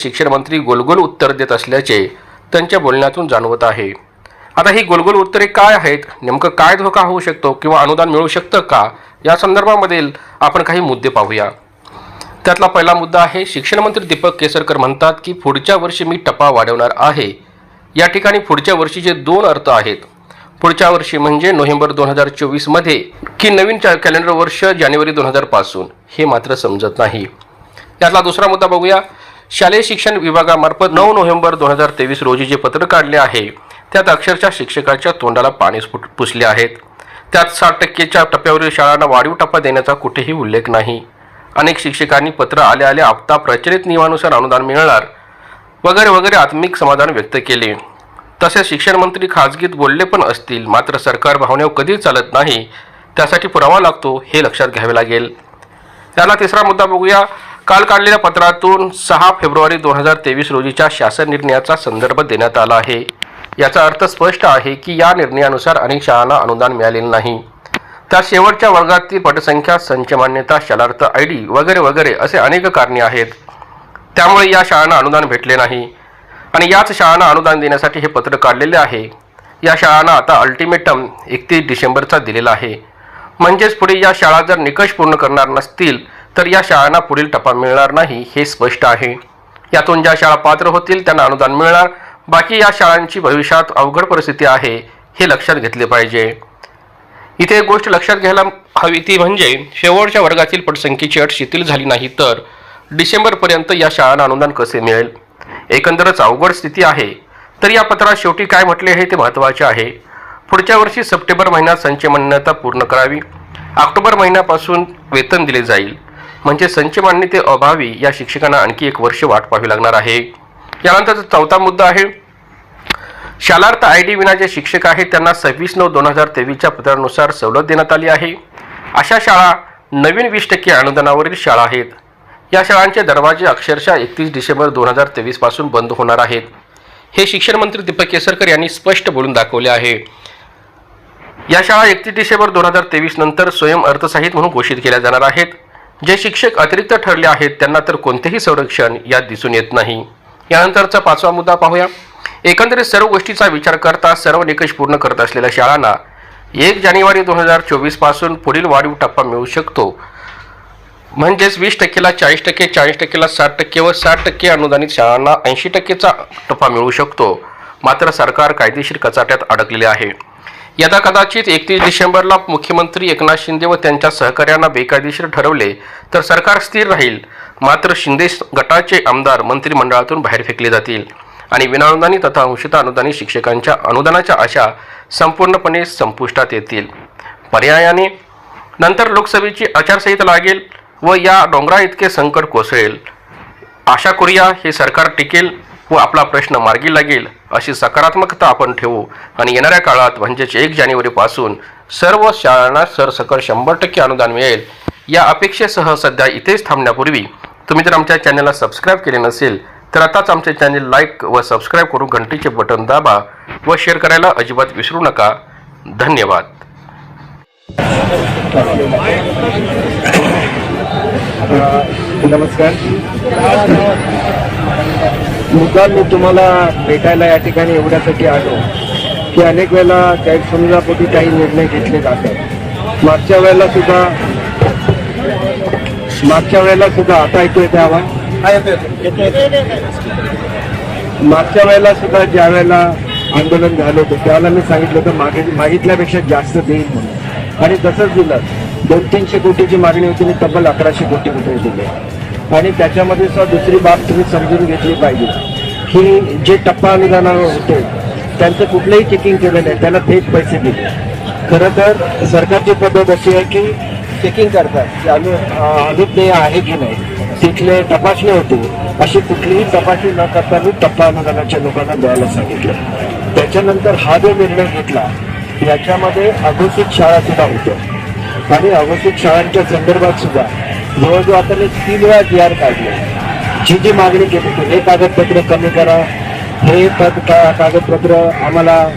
शिक्षण मंत्री गोलगोल उत्तर देत असल्याचे त्यांच्या बोलण्यातून जाणवत आहे. आता ही गोलगोल उत्तरे काय आहेत? नेमकं काय धोका होऊ शकतो किंवा अनुदान मिळू शकतं का? या संदर्भामधील आपण काही मुद्दे पाहूया. त्यातला पहिला मुद्दा आहे शिक्षण मंत्री दीपक केसरकर म्हणतात की पुढच्या वर्षी मी टप्पा वाढवणार आहे. या ठिकाणी पुढच्या वर्षीचे दोन अर्थ आहेत. पुढच्या वर्षी म्हणजे नोव्हेंबर दोन हजार चोवीसमध्ये की नवीन कॅलेंडर वर्ष जानेवारी दोन हजारपासून. हे मात्र समजत नाही. यातला दुसरा मुद्दा बघूया. शालेय शिक्षण विभागामार्फत नऊ नोव्हेंबर दोन हजार तेवीस रोजी जे पत्र काढले आहे त्यात अक्षरशः शिक्षकाच्या तोंडाला पाणी पुसले आहेत. त्यात साठ टक्केच्या टप्प्यावरील शाळांना वाढीव टप्पा देण्याचा कुठेही उल्लेख नाही. अनेक शिक्षकांनी पत्र आले आले आपता प्रचलित नियमानुसार अनुदान मिळणार वगैरे वगैरे आत्मिक समाधान व्यक्त केले. तसेच शिक्षण मंत्री खाजगीत बोलले पण असतील मात्र सरकार भावनेवर कधीच चालत नाही त्यासाठी पुरावा लागतो हे लक्षात घ्यावे लागेल. त्याला तिसरा मुद्दा बघूया. काल काढलेल्या पत्रातून सहा फेब्रुवारी दोन हजार तेवीस रोजीच्या शासन निर्णयाचा संदर्भ देण्यात आला आहे. याचा अर्थ स्पष्ट आहे की या निर्णयानुसार अनेक शाळांना अनुदान मिळालेले नाही. त्या शेवटच्या वर्गातील पटसंख्या संच मान्यता शालार्थ आय डी वगैरे वगैरे असे अनेक कारणे आहेत. त्यामुळे या शाळांना अनुदान भेटले नाही. आणि याच शाळांना अनुदान देण्यासाठी हे पत्र काढलेले आहे. या शाळांना आता अल्टिमेटम एकतीस डिसेंबरचा दिलेला आहे. म्हणजेच पुढे या शाळा जर निकष पूर्ण करणार नसतील तर या शाळांना पुढील टप्पा मिळणार नाही हे स्पष्ट आहे. यातून ज्या शाळा पात्र होतील त्यांना अनुदान मिळणार बाकी या शाळांची भविष्यात अवघड परिस्थिती आहे हे लक्षात घेतले पाहिजे. इथे एक गोष्ट लक्षात घ्यायला हवी ती म्हणजे शेवटच्या वर्गातील पटसंख्येची अट शिथिल झाली नाही तर डिसेंबरपर्यंत या शाळांना अनुदान कसे मिळेल? एकंदरच अवघड स्थिती आहे. तर या पत्रात शेवटी काय म्हटले आहे ते महत्त्वाचे आहे. पुढच्या वर्षी सप्टेंबर महिन्यात संचय मान्यता पूर्ण करावी. ऑक्टोबर महिन्यापासून वेतन दिले जाईल. म्हणजे संच मान्यते अभावी या शिक्षकांना आणखी एक वर्ष वाट पाहावी लागणार आहे. यानंतरचा चौथा मुद्दा आहे शालार्थ आय डी विना जे शिक्षक आहेत त्यांना सव्वीस नऊ दोन हजार तेवीसच्या पत्रानुसार सवलत देण्यात आली आहे. अशा शाळा नवीन वीस टक्के अनुदानावरील शाळा आहेत. या शाळांचे दरवाजे अक्षरशः एकतीस डिसेंबर दोन हजार तेवीसपासून बंद होणार आहेत. हे शिक्षण मंत्री दीपक केसरकर यांनी स्पष्ट बोलून दाखवले आहे. या शाळा एकतीस डिसेंबर दोन हजार तेवीस नंतर स्वयं अर्थसहित म्हणून घोषित केल्या जाणार आहेत. जे शिक्षक अतिरिक्त ठरले आहेत त्यांना तर कोणतेही संरक्षण यात दिसून येत नाही. यानंतरचा पाचवा मुद्दा पाहूया. एकंदरीत सर्व गोष्टीचा विचार करता सर्व निकष पूर्ण करत असलेल्या शाळांना एक जानेवारी दोन हजार चोवीसपासून पुढील वाढीव टप्पा मिळू शकतो. म्हणजेच वीस टक्केला चाळीस टक्के चाळीस टक्केला साठ टक्के व साठ टक्के अनुदानित शाळांना ऐंशी टक्केचा टप्पा मिळू शकतो. मात्र सरकार कायदेशीर कचाट्यात अडकलेले आहे. यदा कदाचित एकतीस डिसेंबरला मुख्यमंत्री एकनाथ शिंदे व त्यांच्या सहकार्यांना बेकायदेशीर ठरवले तर सरकार स्थिर राहील. मात्र शिंदे गटाचे आमदार मंत्रिमंडळातून बाहेर फेकले जातील. आणि विनाअनुदानी तथा अंशतः अनुदानी शिक्षकांच्या अनुदानाच्या आशा संपूर्णपणे संपुष्टात येतील. पर्यायाने नंतर लोकसभेची आचारसंहिता लागेल व या डोंगरा इतके संकट कोसळेल. आशा करूया हे सरकार टिकेल व आपला प्रश्न मार्गी लागेल. अशी सकारात्मकता आपण ठेवू आणि येणाऱ्या काळात म्हणजेच एक जानेवारीपासून सर्व शाळांना सरसकट शंभर टक्के अनुदान मिळेल. या अपेक्षेसह सध्या इथेच थांबण्यापूर्वी तुम्ही जर आमच्या चॅनलला सबस्क्राईब केले नसेल तर आताच आमचे चॅनल लाईक व सबस्क्राईब करून घंटीचे बटन दाबा व शेअर करायला अजिबात विसरू नका. धन्यवाद. नमस्कार. मुद्दा मी तुम्हाला भेटायला या ठिकाणी एवढ्यासाठी आलो की अनेक वेळेला गैरसमजापोटी काही निर्णय घेतले जातात. मागच्या वेळेला सुद्धा मागच्या वेळेला सुद्धा आता ऐकू येते आवाज. मागच्या वेळेला सुद्धा ज्या वेळेला आंदोलन झालं होतं त्यावेळेला मी सांगितलं होतं मागे मागितल्यापेक्षा जास्त देईल म्हणून. आणि तसंच दिलं. दोन तीनशे कोटीची मागणी होती मी तब्बल अकराशे कोटी रुपये दिले. आणि त्याच्यामध्ये सुद्धा दुसरी बाब तुम्ही समजून घेतली पाहिजे. की जे टप्पा अनुदानावर होते त्यांचं कुठलंही चेकिंग केलं नाही त्याला थेट पैसे दिले. खरं तर सरकारची पद्धत अशी आहे की चेकिंग करतात की अनु अनुज्ञेय आहे की नाही तिथले तपासणी होते. अशी कुठलीही तपासणी न करता मी टप्पा अनुदानाच्या लोकांना द्यायला सांगितलं. त्याच्यानंतर हा जो निर्णय घेतला याच्यामध्ये अघोषित शाळा सुद्धा होत्या. आणि अघोषित शाळांच्या संदर्भात सुद्धा जवळजवळ आता मी तीन वेळा जी आर काढले. जी जी मागणी केली होती हे कागदपत्र कमी करा. हे पद का- कागदपत्र आम्हाला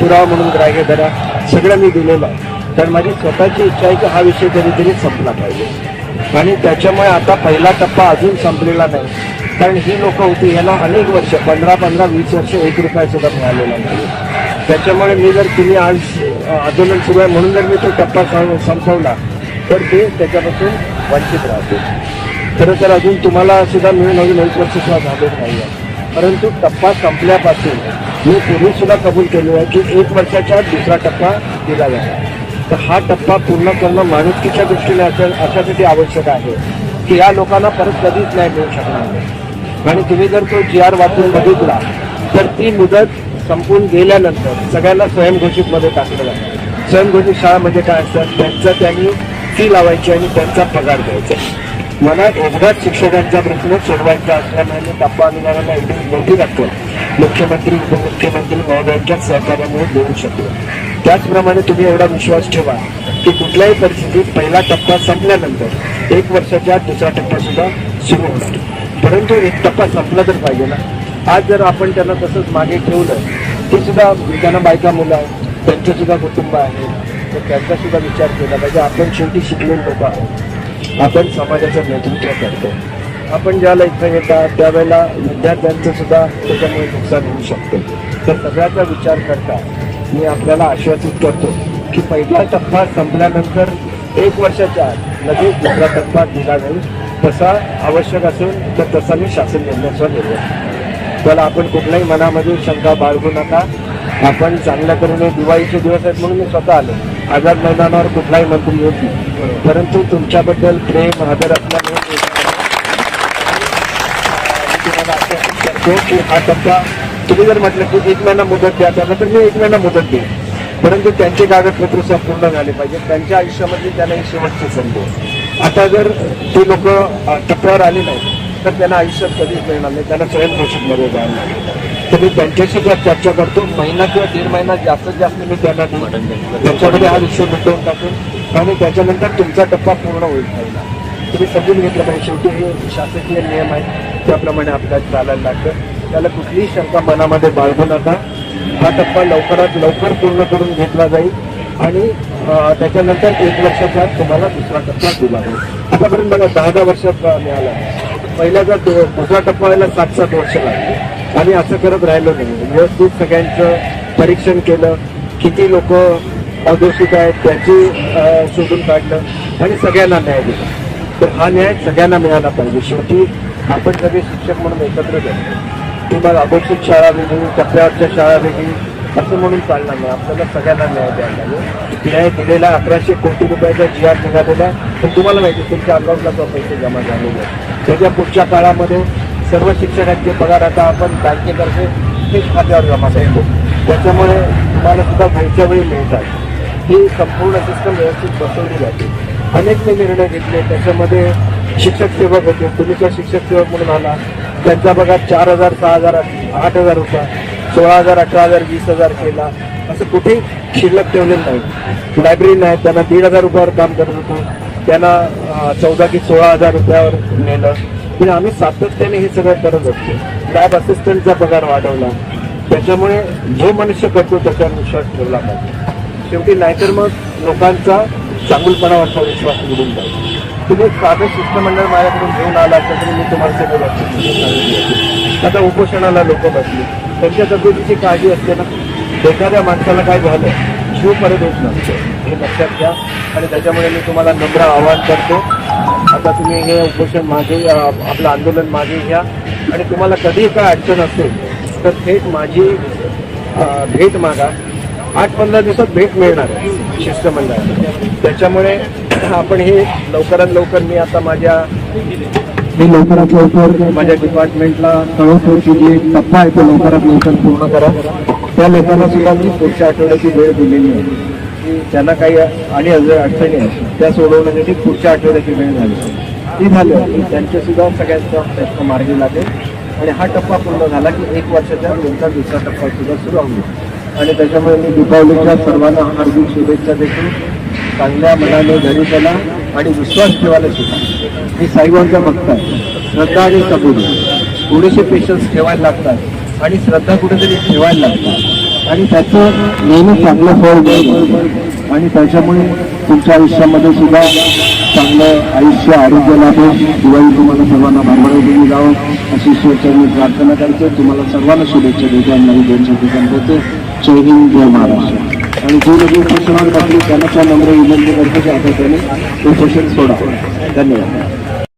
पुरावा म्हणून ग्राह्य धरा. सगळं मी दिलेलं आहे. तर माझी स्वतःची इच्छा आहे की हा विषय कधीतरी संपला पाहिजे. आणि त्याच्यामुळे आता पहिला टप्पा अजून संपलेला नाही. कारण ही लोक होती यांना अनेक वर्ष पंधरा पंधरा वीस वर्ष एक रुपया सुद्धा मिळालेला नाही. त्याच्यामुळे मी जर तुम्ही आज आंदोलन सुरू आहे म्हणून जर मी तो टप्पा सं- संपवला तर ते त्याच्यापासून वंचित राहतो. खरं तर अजून तुम्हाला सुद्धा मी नवीन एक वर्ष सुद्धा झालेलं नाही आहे परंतु टप्पा संपल्यापासून मी पूर्वी सुद्धा कबूल केले आहे की एक वर्षाच्या दुसरा टप्पा दिला जाणार तर हा टप्पा पूर्ण करणं माणुसकीच्या दृष्टीने असेल अशासाठी आवश्यक आहे की या लोकांना परत कधीच न्याय मिळू शकणार आणि तुम्ही जर तो जी आर वाचून बघितला तर ती मुदत संपून गेल्यानंतर सगळ्यांना स्वयंघोषित मध्ये टाकलं जातं. स्वयंघोषित शाळा म्हणजे काय असतात त्यांचं त्यांनी फी लावायची आणि त्यांचा पगार द्यायचा. मला एकदाच शिक्षकांचा प्रश्न सोडवायचा असल्यामुळे टप्पा अनुदानाला एवढी मोठी रक्कम मुख्यमंत्री उपमुख्यमंत्री महोदयांच्या सहकार्यामुळे देऊ शकलो. त्याचप्रमाणे तुम्ही एवढा विश्वास ठेवा की कुठल्याही परिस्थितीत पहिला टप्पा संपल्यानंतर एक वर्षाच्या दुसरा टप्पा सुद्धा सुरू होणार परंतु एक टप्पा संपला तर पाहिजे ना. आज जर आपण त्यांना तसंच मागे ठेवलं ते सुद्धा त्यांना बायका मुलं आहेत त्यांचे सुद्धा कुटुंब आहे तर त्यांचा सुद्धा विचार केला पाहिजे. आपण शेवटी शिकलेलो लोक आपण समाजाचं नेतृत्व करतो. आपण ज्याला इथं येतात त्यावेळेला विद्यार्थ्यांचं सुद्धा त्याच्यामुळे नुकसान होऊ शकते. तर सगळ्याचा विचार करता मी आपल्याला आश्वासित करतो की पहिला टप्पा संपल्यानंतर एक वर्षाच्या आत लगेच दुसरा टप्पा दिला जाईल. तसा आवश्यक असेल तर तसा मी शासन निर्णयाचा निर्णय त्याला आपण कुठल्याही मनामध्ये शंका बाळगू नका. आपण चांगल्या तऱ्हेने दिवाळीचे दिवस आहेत म्हणून मी स्वतः आलो. आझाद मैदानावर कुठलाही मंत्री होती नाही. परंतु तुमच्याबद्दल प्रेम आदर असल्यामुळे हा टप्पा तुम्ही जर म्हटलं की एक महिना मुदत द्या त्यांना तर मी एक महिना मुदत देईन. परंतु त्यांचे कागदपत्र संपूर्ण झाले पाहिजे त्यांच्या आयुष्यामध्ये त्यांना ही शेवटची संधी आता जर ते लोक टप्प्यावर आले नाही तर त्यांना आयुष्यात कधीच मिळणार नाही. त्यांना स्वयंघोषित मध्ये जाणार लागेल. तर मी त्यांच्याशी जर चर्चा करतो. महिना किंवा दीड महिना जास्तीत जास्त मी त्यांना त्यांच्यामध्ये हा विषय मिटवून टाकून. आणि त्याच्यानंतर तुमचा टप्पा पूर्ण होईल. तुम्ही समजून घेतलं पाहिजे. शेवटी हे शासकीय नियम आहेत. त्याप्रमाणे आपल्याला चालायला लागतं. त्याला कुठलीही शंका मनामध्ये बाळगू नका. हा टप्पा लवकरात लवकर पूर्ण करून घेतला जाईल. आणि त्याच्यानंतर एक वर्षाच्या आत तुम्हाला दुसरा टप्पा दिला जाईल. आतापर्यंत बघा दहा दहा वर्षात मिळाला. पहिल्याचा दुसरा टप्पा व्हायला सात सात वर्ष लागली. आणि असं करत राहिलो नाही. व्यवस्थित सगळ्यांचं परीक्षण केलं. किती लोक अदोषित आहेत त्याची शोधून काढलं आणि सगळ्यांना न्याय दिला. तर हा न्याय सगळ्यांना मिळाला पाहिजे. शेवटी आपण सगळे शिक्षक म्हणून एकत्र करतो तुम्हाला अघोषित शाळा वेगळी टप्प्यावरच्या शाळा वेगळी असं म्हणून चालणार नाही. आपल्याला सगळ्यांना न्याय द्यायला लागेल न्याय दिलेला अकराशे कोटी रुपयाचा जी आर निघालेला आहे. पण तुम्हाला माहिती आहे, तुमच्या अकाउंटला तो पैसे जमा झालेले त्याच्या पुढच्या काळामध्ये सर्व शिक्षकांचे पगार आता आपण बँकेतर्फे थेट खात्यावर जमा करतो. त्याच्यामुळे तुम्हाला सुद्धा घरच्या वेळी मिळतात. ही संपूर्ण सिस्टम व्यवस्थित बसवली जाते. अनेक निर्णय घेतले त्याच्यामध्ये शिक्षक सेवक होते. तुम्ही शिक्षक सेवक म्हणून आला. त्यांचा पगार चार हजार सहा हजार आठ हजार होता. सोळा हजार अठरा हजार वीस हजार केला. असं कुठेही शिल्लक ठेवलेलं नाही. लायब्ररी नाही. त्यांना दीड हजार रुपयावर काम करत होतो. त्यांना चौदा की सोळा हजार रुपयावर नेलं. म्हणजे आम्ही सातत्याने हे सगळं करत असतो. लॅब असिस्टंटचा पगार वाढवला. त्याच्यामुळे जो मनुष्य करतो त्याच्यावर विश्वास ठेवला पाहिजे. शेवटी नाहीतर मग लोकांचा चांगुलपणावरचा विश्वास उडून जाईल तुम्ही साधं शिष्टमंडळ माझ्याकडून घेऊन आला तर तरी मी तुम्हाला सगळं लक्ष आता उपोषणाला लोक बसली. त्यांच्या तब्येतीची काळजी असते ना. एखाद्या माणसाला काय झालं शिव परत होत नसतो. हे लक्षात घ्या. आणि त्याच्यामुळे मी तुम्हाला नम्र आवाहन करतो. आता तुम्ही हे उपोषण मागे आपलं आंदोलन मागे घ्या. आणि तुम्हाला कधी काय अडचण असेल तर थेट माझी भेट मागा. आठ पंधरा दिवसात भेट मिळणार आहे शिष्टमंडळाला. त्याच्यामुळे आपण हे लवकरात लवकर मी आता माझ्या मी लवकरात लवकर माझ्या डिपार्टमेंटला कळवतो की जे टप्पा आहे तो लवकरात लवकर पूर्ण करा. त्या लोकांना सुद्धा मी पुढच्या आठवड्याची वेळ दिलेली आहे. त्यांना काही आणि अडचणी आहेत. त्या सोडवण्यासाठी पुढच्या आठवड्याची वेळ झाली. ती झालं की त्यांच्यासुद्धा सगळ्यांचा प्रश्न मार्गी लागेल. आणि हा टप्पा पूर्ण झाला की एक वर्षाच्या नंतर दुसरा टप्पा सुद्धा सुरू होईल. आणि त्याच्यामुळे मी दीपावलीच्या सर्वांना हार्दिक शुभेच्छा देतो. चांगल्या मनाने घरी चला आणि विश्वास ठेवायला शिका. मी साईबांचा भक्त आहे. श्रद्धा आणि सबूत थोडेसे पेशन्स ठेवायला लागतात. आणि श्रद्धा कुठेतरी ठेवायला लागतात. आणि त्याचं नेहमी चांगलं फळ मिळेल. आणि त्याच्यामुळे तुमच्या आयुष्यामध्ये सुद्धा चांगलं आयुष्य आरोग्य लाभो दिवाळी तुम्हाला सर्वांना भरभराटीने जावं. अशी ईश्वरचरणी प्रार्थना करते. तुम्हाला सर्वांना शुभेच्छा देते आणि नवीन दोनशे शब्द देते. जय हिंद जय महाराष्ट्र. आणि जे लोक उपोषणावर बसले त्यांना त्या नम्र विनंती करतो की आता त्याने उपोषण सोडा धन्यवाद.